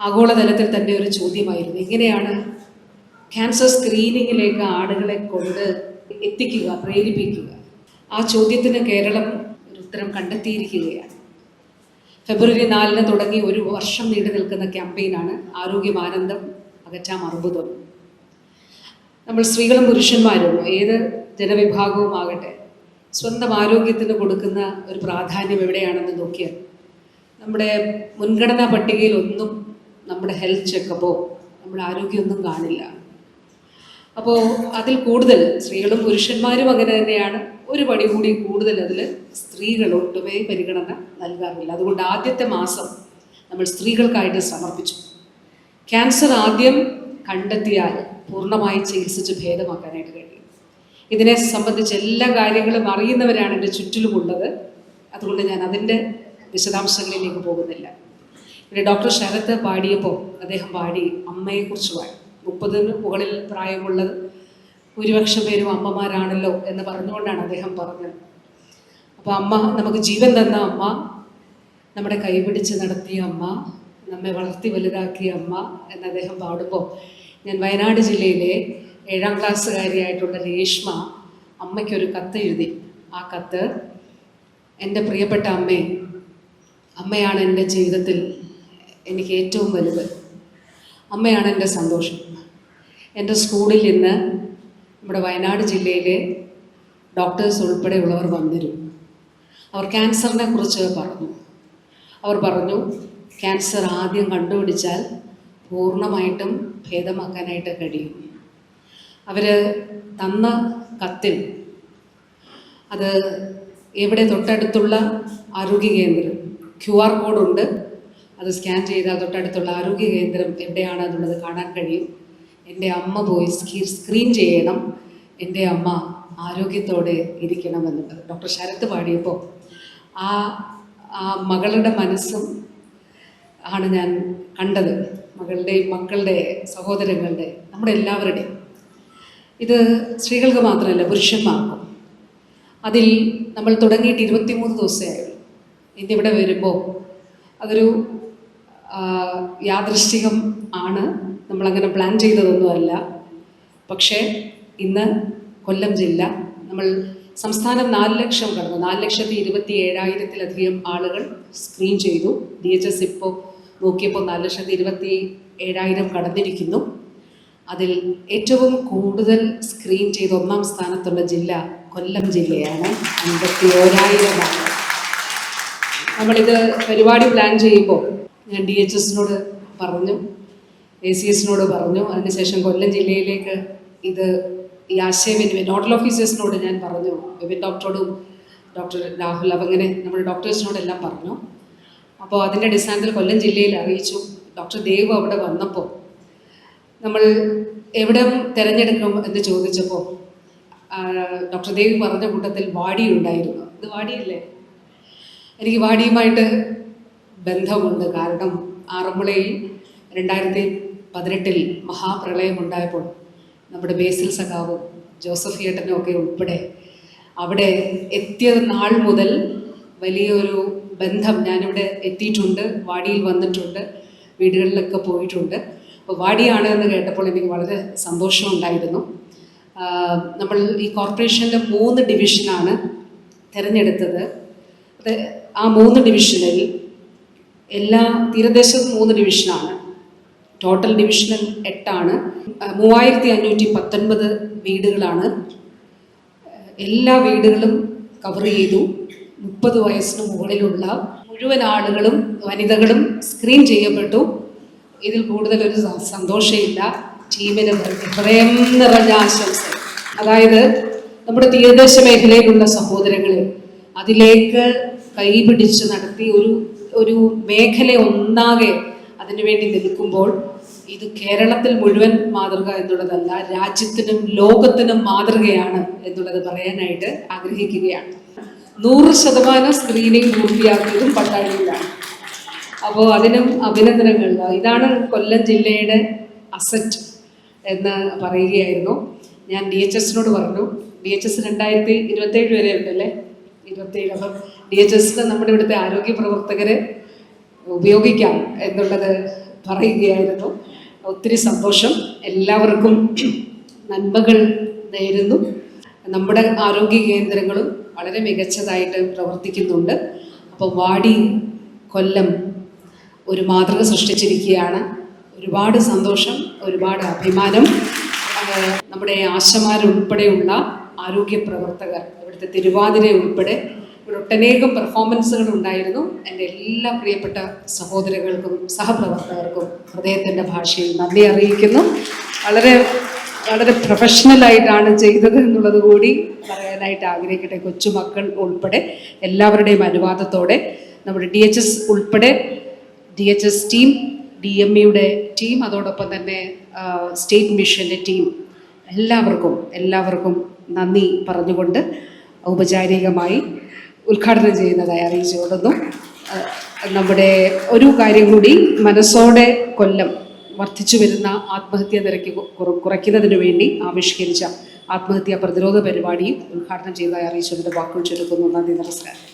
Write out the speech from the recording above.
ആഗോളതലത്തിൽ തന്നെ ഒരു ചോദ്യമായിരുന്നു. എങ്ങനെയാണ് ക്യാൻസർ സ്ക്രീനിങ്ങിലേക്ക് ആളുകളെ കൊണ്ട് എത്തിക്കുക പ്രേരിപ്പിക്കുക? ആ ചോദ്യത്തിന് കേരളം ഒരു ഉത്തരം കണ്ടെത്തിയിരിക്കുകയാണ്. ഫെബ്രുവരി നാലിന് തുടങ്ങി ഒരു വർഷം നീണ്ടു നിൽക്കുന്ന ക്യാമ്പയിനാണ് ആരോഗ്യമാനന്ദം അകറ്റാം അർബുദം. നമ്മൾ സ്ത്രീകളും പുരുഷന്മാരും ഏത് ജനവിഭാഗവും ആകട്ടെ സ്വന്തം ആരോഗ്യത്തിന് കൊടുക്കുന്ന ഒരു പ്രാധാന്യം എവിടെയാണെന്ന് നോക്കിയാൽ നമ്മുടെ മുൻഗണനാ പട്ടികയിൽ ഒന്നും നമ്മുടെ ഹെൽത്ത് ചെക്കപ്പോ നമ്മുടെ ആരോഗ്യമൊന്നും കാണില്ല. അപ്പോൾ അതിൽ കൂടുതൽ സ്ത്രീകളും പുരുഷന്മാരും അങ്ങനെ തന്നെയാണ്. ഒരു പടി കൂടി കൂടുതൽ അതിൽ സ്ത്രീകൾ ഒട്ടുമേ പരിഗണന നൽകാറില്ല. അതുകൊണ്ട് ആദ്യത്തെ മാസം നമ്മൾ സ്ത്രീകൾക്കായിട്ട് സമർപ്പിച്ചു. ക്യാൻസർ ആദ്യം കണ്ടെത്തിയാൽ പൂർണമായി ചികിത്സിച്ച് ഭേദമാക്കാനായിട്ട് കഴിയും. ഇതിനെ സംബന്ധിച്ച് എല്ലാ കാര്യങ്ങളും അറിയുന്നവരാണ് എന്റെ ചുറ്റിലുമുള്ളത്. അതുകൊണ്ട് ഞാൻ അതിന്റെ വിശദാംശങ്ങളിലേക്ക് പോകുന്നില്ല. പിന്നെ ഡോക്ടർ ശരത്ത് പാടിയപ്പോൾ അദ്ദേഹം പാടി അമ്മയെക്കുറിച്ച് പാടി. മുപ്പതിന് മുകളിൽ പ്രായമുള്ളത് ഭൂരിപക്ഷം പേരും അമ്മമാരാണല്ലോ എന്ന് പറഞ്ഞുകൊണ്ടാണ് അദ്ദേഹം പറഞ്ഞത്. അപ്പോൾ അമ്മ നമുക്ക് ജീവൻ തന്ന അമ്മ നമ്മുടെ കൈപിടിച്ച് നടത്തിയ അമ്മ നമ്മെ വളർത്തി വലുതാക്കിയ അമ്മ എന്ന് അദ്ദേഹം പാടുമ്പോൾ ഞാൻ വയനാട് ജില്ലയിലെ ഏഴാം ക്ലാസ്സുകാരിയായിട്ടുള്ള രേഷ്മ അമ്മയ്ക്കൊരു കത്ത് എഴുതി. ആ കത്ത് എന്റെ പ്രിയപ്പെട്ട അമ്മേ അമ്മയാണ് എന്റെ ജീവിതത്തിൽ എനിക്ക് ഏറ്റവും വലുത്. അമ്മയാണ് എന്റെ സന്തോഷം. എന്റെ സ്കൂളിൽ ഇന്ന് നമ്മുടെ വയനാട് ജില്ലയിലെ ഡോക്ടേഴ്സ് ഉൾപ്പെടെയുള്ളവർ വന്നിരുന്നു. അവർ ക്യാൻസറിനെ കുറിച്ച് പറഞ്ഞു. അവർ പറഞ്ഞു ക്യാൻസർ ആദ്യം കണ്ടുപിടിച്ചാൽ പൂർണമായിട്ടും ഭേദമാക്കാനായിട്ട് കഴിയും. അവർ തന്ന കത്തിൽ അത് എവിടെ തൊട്ടടുത്തുള്ള ആരോഗ്യ കേന്ദ്രം ക്യു ആർ കോഡുണ്ട്. അത് സ്കാൻ ചെയ്താൽ തൊട്ടടുത്തുള്ള ആരോഗ്യ കേന്ദ്രം എവിടെയാണ് എന്നുള്ളത് കാണാൻ കഴിയും. എന്റെ അമ്മ പോയി സ്കീ സ്ക്രീൻ ചെയ്യണം. എന്റെ അമ്മ ആരോഗ്യത്തോടെ ഇരിക്കണം എന്നുള്ളത് ഡോക്ടർ ശരത്ത് പാടിയപ്പോൾ ആ ആ മകളുടെ മനസ്സും ആണ് ഞാൻ കണ്ടത്. മകളുടെയും മക്കളുടെ സഹോദരങ്ങളുടെ നമ്മുടെ എല്ലാവരുടെയും. ഇത് സ്ത്രീകൾക്ക് മാത്രമല്ല പുരുഷന്മാർക്കും. അതിൽ നമ്മൾ തുടങ്ങിയിട്ട് ഇരുപത്തിമൂന്ന് ദിവസമായുള്ളൂ ഇന്നിവിടെ വരുമ്പോൾ അതൊരു യാദൃശ്ചികം ആണ് നമ്മളങ്ങനെ പ്ലാൻ ചെയ്തതൊന്നുമല്ല. പക്ഷേ ഇന്ന് കൊല്ലം ജില്ല നമ്മൾ സംസ്ഥാനം നാല് ലക്ഷം കടന്നു. നാല് ലക്ഷത്തി ഇരുപത്തി ഏഴായിരത്തിലധികം ആളുകൾ സ്ക്രീൻ ചെയ്തു. ഡി എച്ച് എസ് ഇപ്പോൾ നോക്കിയപ്പോൾ നാല് ലക്ഷത്തി ഇരുപത്തി ഏഴായിരം കടന്നിരിക്കുന്നു. അതിൽ ഏറ്റവും കൂടുതൽ സ്ക്രീൻ ചെയ്ത ഒന്നാം സ്ഥാനത്തുള്ള ജില്ല കൊല്ലം ജില്ലയാണ്. അൻപത്തി ഓരായിരമാണ് നമ്മളിത് പരിപാടി പ്ലാൻ ചെയ്യുമ്പോൾ ഞാൻ ഡി എച്ച് എസിനോട് പറഞ്ഞു എ സി എസിനോട് പറഞ്ഞു. അതിനുശേഷം കൊല്ലം ജില്ലയിലേക്ക് ഇത് ഈ ആശയവിനിമയം നോഡൽ ഓഫീസേഴ്സിനോട് ഞാൻ പറഞ്ഞു. വിപിൻ ഡോക്ടറോടും ഡോക്ടർ രാഹുൽ അവങ്ങനെ നമ്മുടെ ഡോക്ടേഴ്സിനോടെല്ലാം പറഞ്ഞു. അപ്പോൾ അതിന്റെ അടിസ്ഥാനത്തിൽ കൊല്ലം ജില്ലയിൽ അറിയിച്ചു. ഡോക്ടർ ദേവ് അവിടെ വന്നപ്പോൾ നമ്മൾ എവിടെ തിരഞ്ഞെടുക്കും എന്ന് ചോദിച്ചപ്പോൾ ഡോക്ടർ ദേവ് പറഞ്ഞ കൂട്ടത്തിൽ വാടി ഉണ്ടായിരുന്നു. ഇത് വാടിയല്ലേ? എനിക്ക് വാടിയുമായിട്ട് ബന്ധമുണ്ട്. കാരണം ആറന്മുളയിൽ രണ്ടായിരത്തി പതിനെട്ടിൽ മഹാപ്രളയം ഉണ്ടായപ്പോൾ നമ്മുടെ ബേസിൽ സഖാവും ജോസഫ് ഏട്ടനും ഒക്കെ ഉൾപ്പെടെ അവിടെ എത്തിയ നാൾ മുതൽ വലിയൊരു ബന്ധം ഞാനിവിടെ എത്തിയിട്ടുണ്ട്. വാടിയിൽ വന്നിട്ടുണ്ട്. വീടുകളിലൊക്കെ പോയിട്ടുണ്ട്. അപ്പോൾ വാടിയാണ് എന്ന് കേട്ടപ്പോൾ എനിക്ക് വളരെ സന്തോഷമുണ്ടായിരുന്നു. നമ്മൾ ഈ കോർപ്പറേഷന്റെ മൂന്ന് ഡിവിഷനാണ് തിരഞ്ഞെടുത്തത്. ആ മൂന്ന് ഡിവിഷനിൽ എല്ലാ തീരദേശവും മൂന്ന് ഡിവിഷനാണ്. ടോട്ടൽ ഡിവിഷനിൽ എട്ടാണ്. മൂവായിരത്തി അഞ്ഞൂറ്റി പത്തൊൻപത് വീടുകളാണ് എല്ലാ വീടുകളും കവർ ചെയ്തു. മുപ്പത് വയസ്സിന് മുകളിലുള്ള മുഴുവൻ ആളുകളും വനിതകളും സ്ക്രീൻ ചെയ്യപ്പെട്ടു. ഇതിൽ കൂടുതൽ ഒരു സന്തോഷമില്ല. ടീമിന് ഹൃദയം നിറഞ്ഞ ആശംസ അതായത് നമ്മുടെ തീരദേശ മേഖലയിലുള്ള സഹോദരങ്ങളെ അതിലേക്ക് കൈപിടിച്ച് നടത്തി ഒരു ഒരു മേഖല ഒന്നാകെ അതിനുവേണ്ടി നിൽക്കുമ്പോൾ ഇത് കേരളത്തിൽ മുഴുവൻ മാതൃക എന്നുള്ളതല്ല രാജ്യത്തിനും ലോകത്തിനും മാതൃകയാണ് എന്നുള്ളത് പറയാനായിട്ട് ആഗ്രഹിക്കുകയാണ്. നൂറ് ശതമാനം സ്ക്രീനിങ് പൂർത്തിയാക്കിയതും പട്ടാഴിയിലാണ്. അപ്പോൾ അതിനും അഭിനന്ദനങ്ങൾ ഇതാണ് കൊല്ലം ജില്ലയുടെ അസറ്റ് എന്ന് പറയുകയായിരുന്നു. ഞാൻ ഡി എച്ച് എസിനോട് പറഞ്ഞു. ഡി എച്ച് എസ് രണ്ടായിരത്തി ഇരുപത്തേഴ് വരെ ഉണ്ടല്ലേ? ഇരുപത്തേഴ് അപ്പം ഡി എച്ച് നമ്മുടെ ഇവിടുത്തെ ആരോഗ്യ പ്രവർത്തകരെ ഉപയോഗിക്കാം എന്നുള്ളത് പറയുകയായിരുന്നു. ഒത്തിരി സന്തോഷം. എല്ലാവർക്കും നന്മകൾ നേരുന്നു. നമ്മുടെ ആരോഗ്യ കേന്ദ്രങ്ങളും വളരെ മികച്ചതായിട്ട് പ്രവർത്തിക്കുന്നുണ്ട്. അപ്പോൾ വാടി കൊല്ലം ഒരു മാതൃക സൃഷ്ടിച്ചിരിക്കുകയാണ്. ഒരുപാട് സന്തോഷം ഒരുപാട് അഭിമാനം. നമ്മുടെ ആശമാരുൾപ്പെടെയുള്ള ആരോഗ്യ പ്രവർത്തകർ. ഇവിടുത്തെ തിരുവാതിര ഉൾപ്പെടെ ഒട്ടനേകം പെർഫോമൻസുകൾ ഉണ്ടായിരുന്നു. എന്റെ എല്ലാ പ്രിയപ്പെട്ട സഹോദരങ്ങൾക്കും സഹപ്രവർത്തകർക്കും ഹൃദയത്തിന്റെ ഭാഷയിൽ നന്ദി അറിയിക്കുന്നു. വളരെ വളരെ പ്രൊഫഷണലായിട്ടാണ് ചെയ്തത് എന്നുള്ളത് കൂടി പറയാനായിട്ട് ആഗ്രഹിക്കട്ടെ കൊച്ചുമക്കൾ ഉൾപ്പെടെ എല്ലാവരുടെയും അനുവാദത്തോടെ. നമ്മുടെ ഡി എച്ച് എസ് ഉൾപ്പെടെ D H S team D M ഇയുടെ ടീം അതോടൊപ്പം തന്നെ സ്റ്റേറ്റ് മിഷന്റെ ടീം എല്ലാവർക്കും എല്ലാവർക്കും നന്ദി പറഞ്ഞുകൊണ്ട് ഔപചാരികമായി ഉദ്ഘാടനം ചെയ്യുന്നതായി അറിയിച്ചുകൊള്ളുന്നു. നമ്മുടെ ഒരു കാര്യം കൂടി മനസ്സോടെ കൊല്ലം വർദ്ധിച്ചു വരുന്ന ആത്മഹത്യാ നിരക്ക് കുറ- കുറയ്ക്കുന്നതിന് വേണ്ടി ആവിഷ്കരിച്ച ആത്മഹത്യാ പ്രതിരോധ പരിപാടിയും ഉദ്ഘാടനം ചെയ്തതായി അറിയിച്ചുകൊണ്ട് വാക്കുകൾ ചുരുക്കുന്നു. നന്ദി നമസ്കാരം.